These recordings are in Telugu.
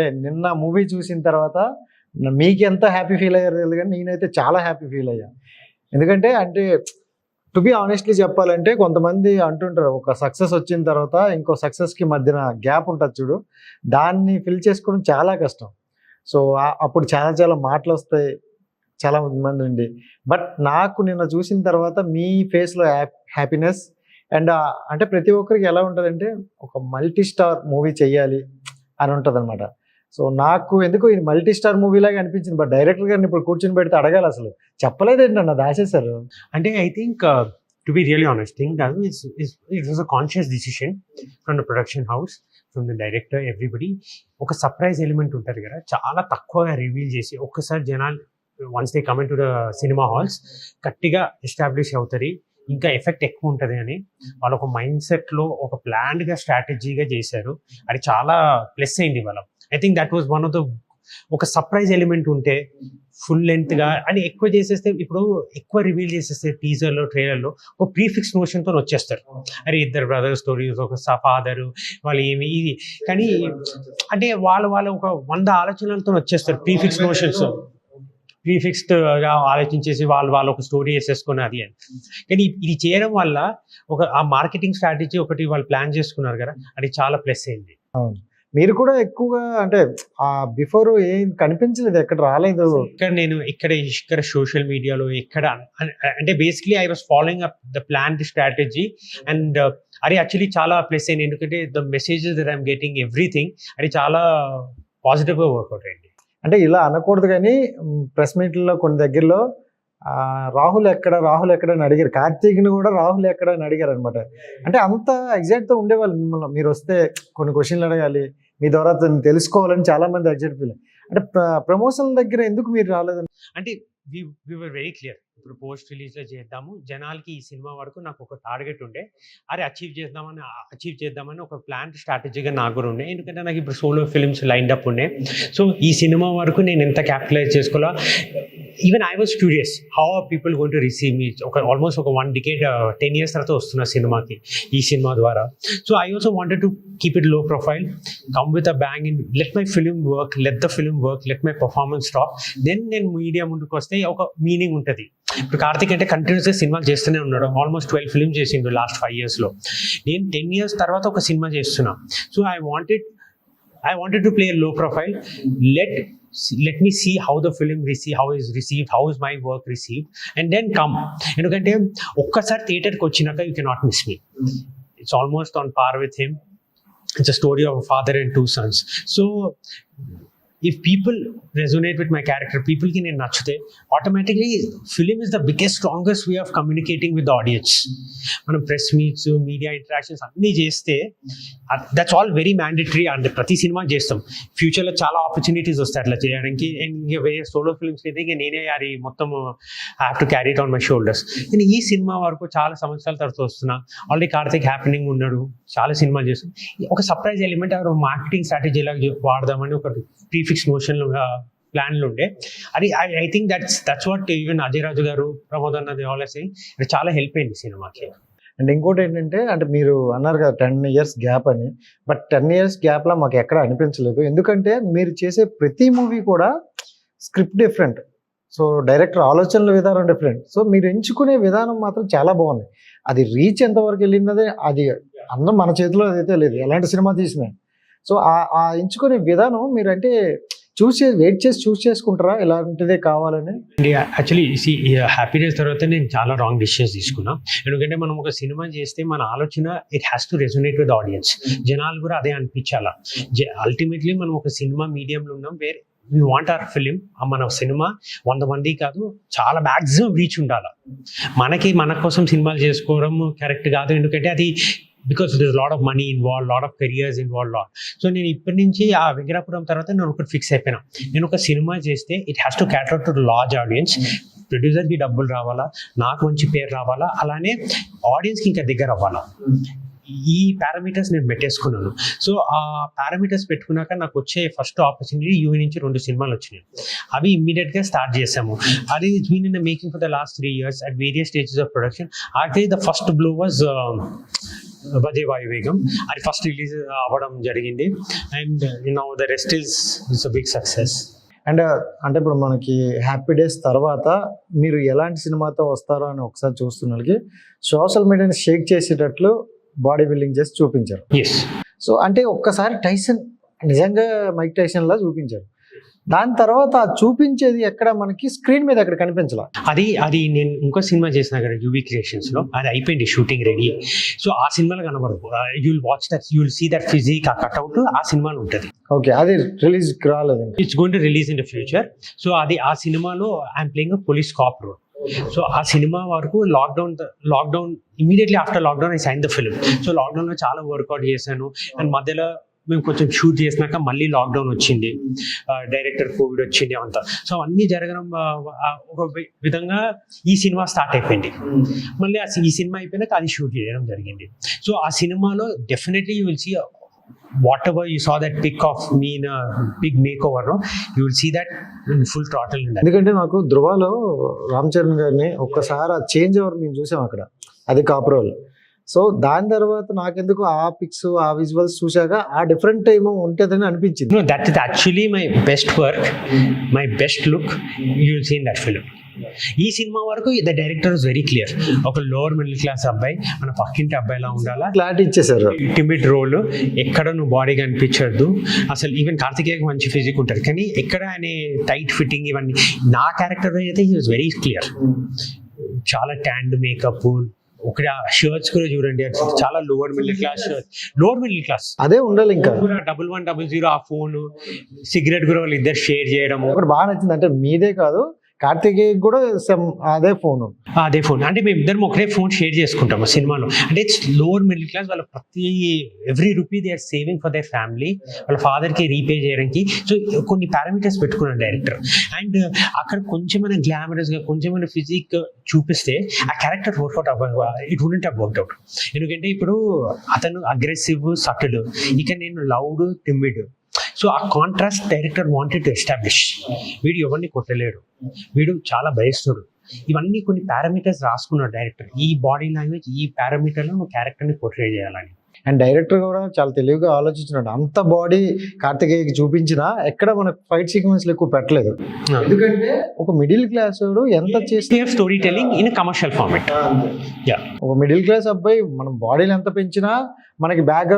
అంటే నిన్న మూవీ చూసిన తర్వాత మీకు ఎంత హ్యాపీ ఫీల్ అయ్యారు తెలియదు కానీ నేనైతే చాలా హ్యాపీ ఫీల్ అయ్యా. ఎందుకంటే అంటే టు బి ఆనెస్ట్లీ చెప్పాలంటే కొంతమంది అంటుంటారు ఒక సక్సెస్ వచ్చిన తర్వాత ఇంకో సక్సెస్కి మధ్యన గ్యాప్ ఉంటుంది చూడు. దాన్ని ఫిల్ చేసుకోవడం చాలా కష్టం. సో అప్పుడు చాలా చాలా మాటలు వస్తాయి చాలా మంది ఉండి బట్ నాకు నిన్న చూసిన తర్వాత మీ ఫేస్లో హ్యాపీనెస్ అండ్ అంటే ప్రతి ఒక్కరికి ఎలా ఉంటుందంటే ఒక మల్టీ స్టార్ మూవీ చెయ్యాలి అని ఉంటుంది అనమాట సో నాకు ఎందుకో ఇది మల్టీ స్టార్ మూవీ లాగా అనిపించింది. బట్ డైరెక్టర్ గారిని ఇప్పుడు కూర్చొని పెడితే అడగాలి అసలు. చెప్పలేదేంటి అన్న దాచేశారు. అంటే I think to be really honest thing కాదు it was a conscious decision from the production house from the director everybody ఒక సర్ప్రైజ్ ఎలిమెంట్ ఉంటుంది కదా. చాలా తక్కువగా రివీల్ చేసి ఒక్కసారి జనాలు once they come in to the cinema halls గట్టిగా ఎస్టాబ్లిష్ అవుతుంది. ఇంకా ఎఫెక్ట్ ఎక్కువ ఉంటుంది అని. వాళ్ళు ఒక మైండ్ సెట్లో ఒక ప్లాన్డ్గా స్ట్రాటజీగా చేశారు. అది చాలా ప్లస్ అయింది వాళ్ళ I think that was one of the ఒక సర్ప్రైజ్ ఎలిమెంట్ ఉంటే ఫుల్ లెంత్గా అని ఎక్కువ చేసేస్తే ఇప్పుడు ఎక్కువ రివీల్ చేసేస్తే టీజర్లో ట్రైలర్లో ఒక ప్రీఫిక్స్ నోషన్తో వచ్చేస్తారు. అరే ఇద్దరు బ్రదర్ స్టోరీస్ ఒక ఫాదర్ వాళ్ళు ఏమి ఇది. కానీ అంటే వాళ్ళు వాళ్ళ ఒక వంద ఆలోచనలతో వచ్చేస్తారు ప్రీఫిక్స్ నోషన్స్ ప్రీఫిక్స్డ్గా ఆలోచించేసి వాళ్ళు వాళ్ళు ఒక స్టోరీ వేసేసుకుని అది అని. కానీ ఇది చేయడం వల్ల ఒక ఆ మార్కెటింగ్ స్ట్రాటజీ ఒకటి వాళ్ళు ప్లాన్ చేసుకున్నారు కదా అది చాలా ప్లస్ అయింది. మీరు కూడా ఎక్కువగా అంటే ఆ బిఫోర్ ఏం కనిపించలేదు ఎక్కడ రాలేదు. ఇక్కడ నేను ఇక్కడ ఇక్కడ సోషల్ మీడియాలో ఎక్కడ అన్- అంటే basically I was following up the plan the strategy and అది యాక్చువల్లీ చాలా ప్లస్ అయింది ఎందుకంటే the messages that I'm getting everything అది చాలా పాజిటివ్గా వర్కౌట్ అయింది. అంటే ఇలా అనకూడదు కానీ ప్రెస్ మీట్లో కొన్ని దగ్గరలో రాహుల్ ఎక్కడ రాహుల్ ఎక్కడ అని అడిగారు. కార్తీక్ని కూడా రాహుల్ ఎక్కడ అని అడిగారు అనమాట అంటే అంత ఎగ్జాక్ట్తో ఉండేవాళ్ళు మిమ్మల్ని. మీరు వస్తే కొన్ని క్వశ్చన్లు అడగాలి. మీ ద్వారా తెలుసుకోవాలని చాలా మంది ఫీల్ అంటే ప్రమోషన్ దగ్గర ఎందుకు మీరు రాలేదు అంటే వి వర్ వెరీ క్లియర్ ఇప్పుడు పోస్ట్ రిలీజ్లో చేద్దాము. జనాలకి ఈ సినిమా వరకు నాకు ఒక టార్గెట్ ఉండే. అరే అచీవ్ చేద్దామని అచీవ్ చేద్దామని ఒక ప్లాన్ స్ట్రాటజీగా నాకు కూడా ఉండే. ఎందుకంటే నాకు ఇప్పుడు సోలో ఫిల్మ్స్ లైన్ అప్ ఉండే. సో ఈ సినిమా వరకు నేను ఎంత క్యాపిటలైజ్ చేసుకోవాలా? Even I was curious how are people going to receive me ఒక ఆల్మోస్ట్ ఒక వన్ డికేట్ టెన్ ఇయర్స్ తర్వాత వస్తున్న సినిమాకి ఈ సినిమా ద్వారా. So I also wanted to keep it low profile come with a bang in let my film work let the film work let my performance stop then నేను మీడియా ముందుకు వస్తే ఒక మీనింగ్ ఉంటుంది. ఇప్పుడు కార్తిక్ అంటే కంటిన్యూస్గా సినిమాలు చేస్తూనే ఉన్నాడు. ఆల్మోస్ట్ ట్వెల్వ్ ఫిలిం చేసిండు లాస్ట్ ఫైవ్ ఇయర్స్లో నేను టెన్ ఇయర్స్ తర్వాత ఒక సినిమా చేస్తున్నా. So I wanted I wanted to play low profile let let me see how the film receive how is receive how is my work receive and then come ఎందుకంటే ఒక్కసారి థియేటర్కి వచ్చినాక you cannot miss me it's almost on par with him it's a story of father and two sons so if people resonate with my character పీపుల్కి నేను నచ్చితే automatically film is the biggest strongest way of communicating with audience మనం ప్రెస్ మీట్స్ మీడియా ఇంటరాక్షన్స్ అన్నీ చేస్తే that's all very mandatory and ప్రతి సినిమా చేస్తాం ఫ్యూచర్లో చాలా ఆపర్చునిటీస్ వస్తాయి అట్లా చేయడానికి అండ్ ఇంకా వేరే సోలో ఫిల్మ్స్ అయితే ఇంకా నేనే అది మొత్తం I have to carry it on my shoulders నేను ఈ సినిమా వరకు చాలా సంవత్సరాల తర్వాత వస్తున్నా ఆల్రెడీ కార్తీక్ హ్యాపెనింగ్ ఉన్నాడు చాలా సినిమాలు చేస్తాం ఒక సర్ప్రైజ్ ఎలిమెంట్ మార్కెటింగ్ స్ట్రాటజీ ఎలా వాడదామని ఒక ఫిక్స్ నోషన్ ప్లాన్లు ఉండే. అది I I think that's that's what even Ajay Raju garu Pramod అన్నది ఆల్రెస్ చాలా హెల్ప్ అయింది సినిమాకి అండ్ ఇంకోటి ఏంటంటే అంటే మీరు అన్నారు కదా టెన్ ఇయర్స్ గ్యాప్ అని. బట్ టెన్ ఇయర్స్ గ్యాప్లో మాకు ఎక్కడ అనిపించలేదు. ఎందుకంటే మీరు చేసే ప్రతి మూవీ కూడా స్క్రిప్ట్ డిఫరెంట్ సో డైరెక్టర్ ఆలోచనల విధానం డిఫరెంట్ సో మీరు ఎంచుకునే విధానం మాత్రం చాలా బాగుంది. అది రీచ్ ఎంతవరకు వెళ్ళిందదే అది అందరం మన చేతిలో అయితే లేదు. ఎలాంటి సినిమా తీసినా. సో ఆ- ఎంచుకునే విధానం మీరు అంటే చూస్ చేసి వెయిట్ చేసి చూస్ చేసుకుంటారా? ఇలాంటిదే కావాలని? యాక్చువల్లీ హ్యాపీనెస్ తర్వాత నేను చాలా రాంగ్ డిసిషన్స్ తీసుకున్నా. ఎందుకంటే మనం ఒక సినిమా చేస్తే మన ఆలోచన it has to resonate with audience జనాలు కూడా అదే అనిపించాలా? అల్టిమేట్లీ మనం ఒక సినిమా మీడియంలో ఉన్నాం వేరే వీ వాంట్ అవర్ ఫిలిం మన సినిమా వంద మంది కాదు చాలా మ్యాక్సిమం రీచ్ ఉండాలి? మనకి మన కోసం సినిమాలు చేసుకోవడం కరెక్ట్ కాదు ఎందుకంటే అది because this lot of money involve lot of careers involve lot so నేను ఇప్పటి నుంచి ఆ వెంకటాపురం తర్వాత నేను ఒకటి ఫిక్స్ అయిపోయినా. నేను ఒక సినిమా చేస్తే it has to cater to large audience ప్రొడ్యూసర్కి డబ్బులు రావాలా? నాకు మంచి పేరు రావాలా? అలానే ఆడియన్స్కి ఇంకా దగ్గర అవ్వాలా? ఈ పారామీటర్స్ నేను పెట్టేసుకున్నాను. సో ఆ పారామీటర్స్ పెట్టుకున్నాక నాకు వచ్చే ఫస్ట్ ఆపర్చునిటీ యూవి నుంచి రెండు సినిమాలు వచ్చినాయి. అవి ఇమ్మీడియట్గా స్టార్ట్ చేసాము. అది been in the making for the last three years at various stages of production అయితే ద ఫస్ట్ బ్లో వాజ్ వజే వాయువేగం అది ఫస్ట్ రిలీజ్ uh, అవ్వడం జరిగింది. And now the rest is it's a big success and అంటే ఇప్పుడు మనకి హ్యాపీ డేస్ తర్వాత మీరు ఎలాంటి సినిమాతో వస్తారో అని ఒకసారి చూస్తున్నకి సోషల్ మీడియాని షేక్ చేసేటట్లు బాడీ బిల్డింగ్ చేసి చూపించారు. సో అంటే ఒక్కసారి టైసన్ నిజంగా మైక్ టైసన్ లా చూపించారు. దాని తర్వాత చూపించేది ఎక్కడ మనకి స్క్రీన్ మీద ఎక్కడ కనిపించాల. అది అది నేను ఇంకో సినిమా చేసిన కదా యూవీ క్రియేషన్స్లో. అది అయిపోయింది షూటింగ్ రెడీ సో ఆ సినిమాలో కనబడదు. You'll watch that you'll see that physique ఆ కట్అవుట్ ఆ సినిమాలో ఉంటుంది. ఓకే అది రిలీజ్ రాలేదు it's going to release in the future so అది ఆ సినిమాలో I'm playing police cop role so ఆ సినిమా వరకు lockdown lockdown immediately after lockdown I sign the film so లాక్డౌన్లో చాలా వర్కౌట్ చేశాను. అండ్ మధ్యలో మేము కొంచెం షూట్ చేసినాక మళ్ళీ లాక్డౌన్ వచ్చింది. డైరెక్టర్ కోవిడ్ వచ్చింది అంతా. సో అన్నీ జరగడం ఒక విధంగా ఈ సినిమా స్టార్ట్ అయిపోయింది. మళ్ళీ ఈ సినిమా అయిపోయినాక అది షూట్ చేయడం జరిగింది. సో ఆ సినిమాలో definitely you will see whatever you saw that pick of mean no, you will see that see that full total that. ఎందుకంటే నాకు ధృవాలో రామ్ చరణ్ గారిని ఒక్కసారి ఆ చేంజ్ ఓవర్ నేను చూసాం అక్కడ అది కాపురోల్ సో దాని తర్వాత నాకెందుకు ఆ పిక్స్ ఆ విజువల్స్ చూశాక ఆ డిఫరెంట్ ఏమో ఉంటుందని అనిపించింది. Actually my best work, my best look. You will see in that film. ఈ సినిమా వరకు the director is very clear ఒక లోవర్ మిడిల్ క్లాస్ అబ్బాయి మన పక్కింటి అబ్బాయిలా ఉండాలా? క్లారిటీ ఇచ్చేసారు ఇంటిమేట్ రోల్ ఎక్కడ నువ్వు బాడీ కనిపించద్దు. అసలు ఈవెన్ కార్తికేయకి మంచి ఫిజిక్ ఉంటుంది. కానీ ఎక్కడ ఆయన టైట్ ఫిట్టింగ్ ఇవన్నీ నా క్యారెక్టర్ అయితే హీ వాజ్ వెరీ క్లియర్ చాలా ట్యాండ్ మేకప్ ఒక షర్ట్స్ కూడా చూడండి చాలా lower middle class lower middle class అదే ఉండాలి ఇంకా. డబుల్ వన్ డబుల్ జీరో ఆ ఫోన్ సిగరెట్ కూడా వాళ్ళు ఇద్దరు షేర్ చేయడము. ఒకటి బాగా నచ్చింది అంటే మీదే కాదు కార్తికేయ కూడా సెమ్ అదే ఫోన్. అదే ఫోన్. అంటే మేము ఇద్దరం ఒకటే ఫోన్ షేర్ చేసుకుంటాము సినిమాలో. అంటే ఇట్స్ లోవర్ మిడిల్ క్లాస్ వాళ్ళ ప్రతి every rupee they are saving for their family వాళ్ళ ఫాదర్కి రీపే చేయడానికి. సో కొన్ని పారామీటర్స్ పెట్టుకున్నాడు డైరెక్టర్ అండ్ uh, అక్కడ కొంచెమైనా గ్లామరస్గా కొంచెమైనా ఫిజిక్ చూపిస్తే ఆ క్యారెక్టర్ వర్కౌట్ అవ్వ it wouldn't have work out ఎందుకంటే ఇప్పుడు అతను అగ్రెసివ్ సటిల్ ఇక నేను లౌడ్ టిమ్మిడ్ సో ఆ contrast director wanted to establish వీడు ఎవరిని కొట్టలేడు. వీడు చాలా భయస్తుడు ఇవన్నీ కొన్ని పారామీటర్స్ రాసుకున్నాడు డైరెక్టర్ ఈ బాడీ లాంగ్వేజ్ ఈ పారామీటర్లో నువ్వు క్యారెక్టర్ని పోర్ట్రేట్ చేయాలని. అండ్ డైరెక్టర్ కూడా చాలా తెలివిగా ఆలోచించినాడు. అంత బాడీ కార్తికేయకి చూపించినా ఎక్కడ మనకు ఫైట్ సీక్వెన్స్ ఎక్కువ పెట్టలేదు. ఎందుకంటే ఒక మిడిల్ క్లాస్ ఎంత చేసి story telling in commercial format yeah ఒక మిడిల్ క్లాస్ అబ్బాయి మనం బాడీని ఎంత పెంచినా మనకి బ్యాక్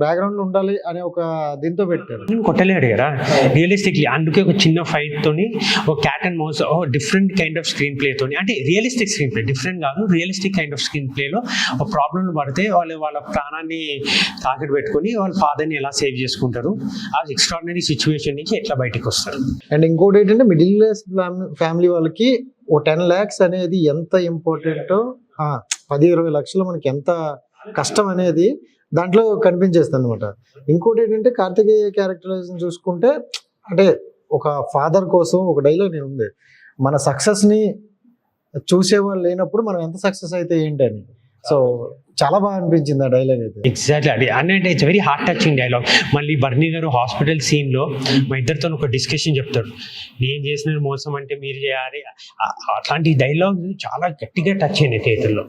బ్యాక్గ్రౌండ్ ఉండాలి అనే ఒక దీంతో పెట్టారు కొట్టలేడు కదా? రియలిస్టిక్లీ అందుకే ఒక చిన్న ఫైట్ తోని ఒక క్యాట్ అండ్ మౌస్ ఓ different kind of screenplay తోని అంటే రియలిస్టిక్ స్క్రీన్ ప్లే డిఫరెంట్ కాదు రియలిస్టిక్ కైండ్ ఆఫ్ స్క్రీన్ ప్లేలో ఒక ప్రాబ్లం పడితే వాళ్ళు వాళ్ళ ప్రాణాన్ని తాకట్టు పెట్టుకొని వాళ్ళ ఫాదర్ని ఎలా సేవ్ చేసుకుంటారు? ఆ ఎక్స్ట్రాడినరీ సిచ్యువేషన్ నుంచి ఎట్లా బయటకు వస్తారు? అండ్ ఇంకోటి ఏంటంటే మిడిల్ క్లాస్ ఫ్యామిలీ వాళ్ళకి ఓ టెన్ ల్యాక్స్ అనేది ఎంత ఇంపార్టెంటో పది ఇరవై లక్షలు మనకి ఎంత కష్టం అనేది దాంట్లో కనిపించేస్తుంది అనమాట ఇంకోటి ఏంటంటే కార్తికేయ క్యారెక్టరైజేషన్ చూసుకుంటే అంటే ఒక ఫాదర్ కోసం ఒక డైలాగ్ నేను ఉంది. మన సక్సెస్ని చూసేవాళ్ళు లేనప్పుడు మనం ఎంత సక్సెస్ అయితే ఏంటని సో చాలా బాగా అనిపించింది ఆ డైలాగ్ అయితే. ఎగ్జాక్ట్లీ అది అంటే it's very heart touching dialogue మళ్ళీ బర్నీ గారు హాస్పిటల్ సీన్లో మా ఇద్దరితో ఒక డిస్కషన్ చెప్తాడు నేను చేసిన మోసం అంటే మీరు చేయాలి. అట్లాంటి డైలాగ్ చాలా గట్టిగా టచ్ అయినాయి థియేటర్లో